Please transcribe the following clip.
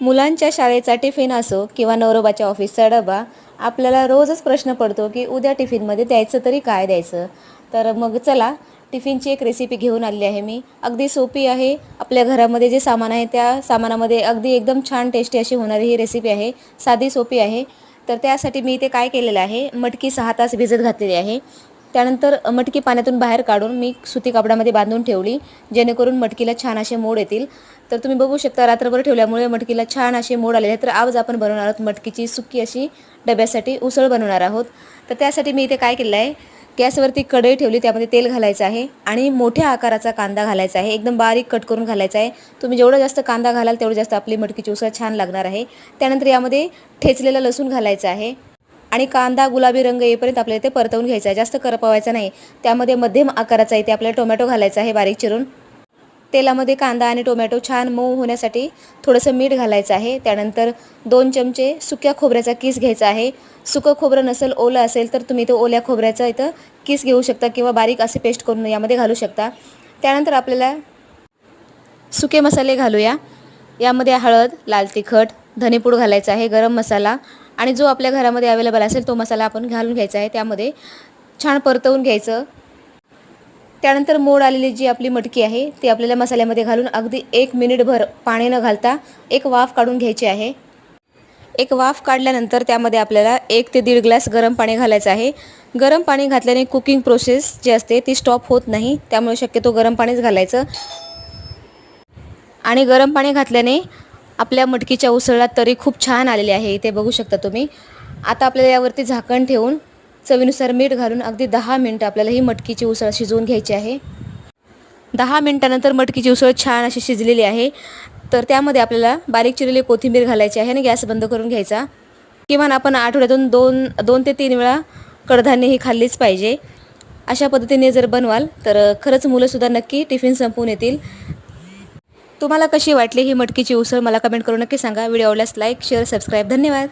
मुलांच्या शाळेचा टिफिन असो किंवा नवरोबाच्या ऑफिसचा डबा आपल्याला रोजच प्रश्न पडतो की उद्या टिफिनमध्ये द्यायचं तरी काय द्यायचं? तर मग चला टिफिनची एक रेसिपी घेऊन आलेली आहे मी. अगदी सोपी आहे. आपल्या घरामध्ये जे सामान आहे त्या सामानामध्ये अगदी एकदम छान टेस्टी अशी होणारी ही रेसिपी आहे. साधी सोपी आहे. तर त्यासाठी मी इथे काय केलेलं आहे? मटकी सहा तास भिजत घातलेली आहे. त्यानंतर मटकी पाण्यातून बाहेर काढून मी सुती कापडामध्ये बांधून ठेवली जेणेकरून मटकीला छान असे मोड येतील. तर तुम्ही बघू शकता रात्रभर ठेवल्यामुळे मटकीला छान असे मोड आलेले तर आज आपण बनवणार आहोत मटकीची सुकी अशी डब्यासाठी उसळ बनवणार आहोत. तर त्यासाठी मी इथे काय केलं आहे गॅसवरती कढई ठेवली त्यामध्ये तेल घालायचं आहे आणि मोठ्या आकाराचा कांदा घालायचा आहे. एकदम बारीक कट करून घालायचा आहे. तुम्ही जेवढं जास्त कांदा घालाल तेवढं जास्त आपली मटकीची उसळ छान लागणार आहे. त्यानंतर यामध्ये ठेचलेलं लसूण घालायचं आहे. आणि कांदा गुलाबी रंग येईपर्यंत आपल्याला ते परतवून घ्यायचा आहे. जास्त करपवायचा नाही. त्यामध्ये मध्यम आकाराचा इथे आपल्याला टोमॅटो घालायचा आहे बारीक चिरून. तेलामध्ये कांदा आणि टोमॅटो छान मऊ होण्यासाठी थोडंसं मीठ घालायचं आहे. त्यानंतर दोन चमचे सुक्या खोबऱ्याचा किस घ्यायचा आहे. सुकं खोबरं नसेल ओलं असेल तर तुम्ही तो ओल्या खोबऱ्याचा इथं किस घेऊ शकता किंवा बारीक असे पेस्ट करून यामध्ये घालू शकता. त्यानंतर आपल्याला सुके मसाले घालूया. यामध्ये हळद लाल तिखट धनेपूड घालायचा आहे गरम मसाला आणि जो आपल्या घरामध्ये अवेलेबल असेल तो मसाला आपण घालून घ्यायचा आहे. त्यामध्ये छान परतवून घ्यायचं. त्यानंतर मोड आलेली जी आपली मटकी आहे ती आपल्याला मसाल्यामध्ये घालून अगदी एक मिनिटभर पाणी न घालता एक वाफ काढून घ्यायची आहे. एक वाफ काढल्यानंतर त्यामध्ये आपल्याला एक ते दीड ग्लास गरम पाणी घालायचं आहे. गरम पाणी घातल्याने कुकिंग प्रोसेस जी असते ती स्टॉप होत नाही. त्यामुळे शक्यतो गरम पाणीच घालायचं. आणि गरम पाणी घातल्याने आपल्या मटकीच्या उसळला तरी खूप छान आलेली आहे. इथे बघू शकता तुम्ही. आता आपल्याला यावरती झाकण ठेवून चवीनुसार मीठ घालून अगदी दहा मिनटं आपल्याला ही मटकीची उसळ शिजवून घ्यायची आहे. दहा मिनटानंतर मटकीची उसळ छान अशी शिजलेली आहे. तर त्यामध्ये आपल्याला बारीक चिरलेली कोथिंबीर घालायची आहे आणि गॅस बंद करून घ्यायचा. किमान आपण आठवड्यातून दोन दोन ते तीन वेळा कडधान्य ही खाल्लीच पाहिजे. अशा पद्धतीने जर बनवाल तर खरंच मुलंसुद्धा नक्की टिफिन संपवून येतील. तुम्हाला कशी वाटली ही मटकीची उसळ? मला कमेंट करून नक्की सांगा. व्हिडिओ आवडल्यास लाईक शेअर सबस्क्राईब धन्यवाद.